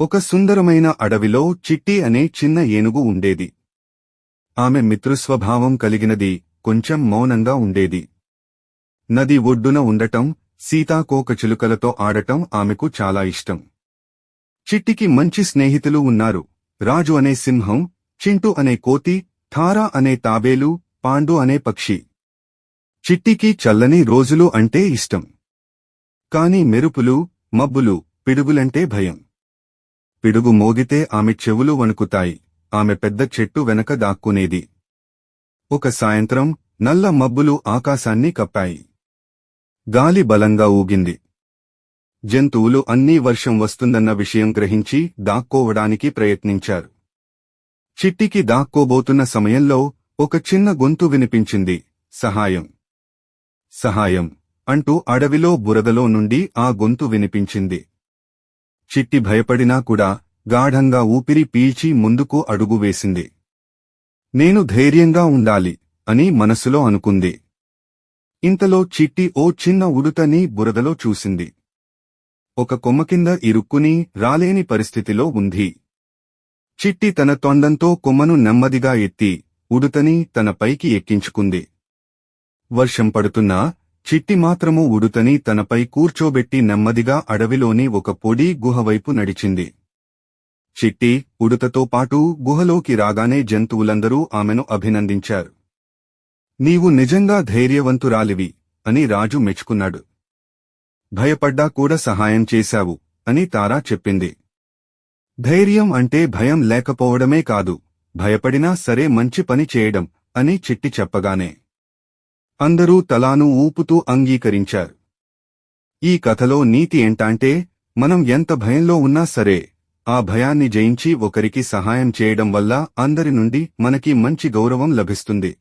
ఒక సుందరమైన అడవిలో చిట్టి అనే చిన్న ఏనుగు ఉండేది. ఆమె మిత్రుస్వభావం కలిగినది కొంచెం మౌనంగా ఉండేది. నది ఒడ్డున ఉండటం సీతాకోకచిలుకలతో ఆడటం ఆమెకు చాలా ఇష్టం. చిట్టికి మంచి స్నేహితులు ఉన్నారు. రాజు అనే సింహం చింటు అనే కోతి థారా అనే తాబేలు పాండు అనే పక్షి. చిట్టికి చల్లని రోజులు అంటే ఇష్టం. కాని మెరుపులు మబ్బులు పిడుగులంటే భయం. పిడుగు మోగితే ఆమె చెవులు వణుకుతాయి. ఆమె పెద్ద చెట్టు వెనక దాక్కునేది. ఒక సాయంత్రం నల్ల మబ్బులు ఆకాశాన్ని కప్పాయి. గాలి బలంగా ఊగింది. జంతువులు అన్నీ వర్షం వస్తుందన్న విషయం గ్రహించి దాక్కోవడానికి ప్రయత్నించారు. చిట్టికి దాక్కోబోతున్న సమయంలో ఒక చిన్న గొంతు వినిపించింది. సహాయం. సహాయం అంటూ అడవిలో బురదలో నుండి ఆ గొంతు వినిపించింది. చిట్టి భయపడినా కూడా గాఢంగా ఊపిరి పీల్చి ముందుకు అడుగు వేసింది. నేను ధైర్యంగా ఉండాలి అని మనసులో అనుకుంది. ఇంతలో చిట్టి ఓ చిన్న ఉడుతని బురదలో చూసింది. ఒక కొమ్మ కింద ఇరుక్కుని రాలేని పరిస్థితిలో ఉంది. చిట్టి తన తొండంతో కొమ్మను నెమ్మదిగా ఎత్తి ఉడుతని తన పైకి ఎక్కించుకుంది. వర్షం పడుతున్నా చిట్టి మాత్రము ఉడుతని తనపై కూర్చోబెట్టి నెమ్మదిగా అడవిలోని ఒక పొడి గుహవైపు నడిచింది. చిట్టి ఉడుతతో పాటు గుహలోకి రాగానే జంతువులందరూ ఆమెను అభినందించారు. నీవు నిజంగా ధైర్యవంతురాలివి అని రాజు మెచ్చుకున్నాడు. భయపడ్డా కూడా సహాయం చేశావు అని తారా చెప్పింది. ధైర్యం అంటే భయం లేకపోవడమే కాదు భయపడినా సరే మంచి పని చేయడం అని చిట్టి చెప్పగానే అందరూ తలాను ఊపుతూ అంగీకరించారు. ఈ కథలో నీతి ఏంటంటే మనం ఎంత భయంలో ఉన్నా సరే ఆ భయాన్ని జయించి ఒకరికి సహాయం చేయడం వల్ల అందరి నుండి మనకి మంచి గౌరవం లభిస్తుంది.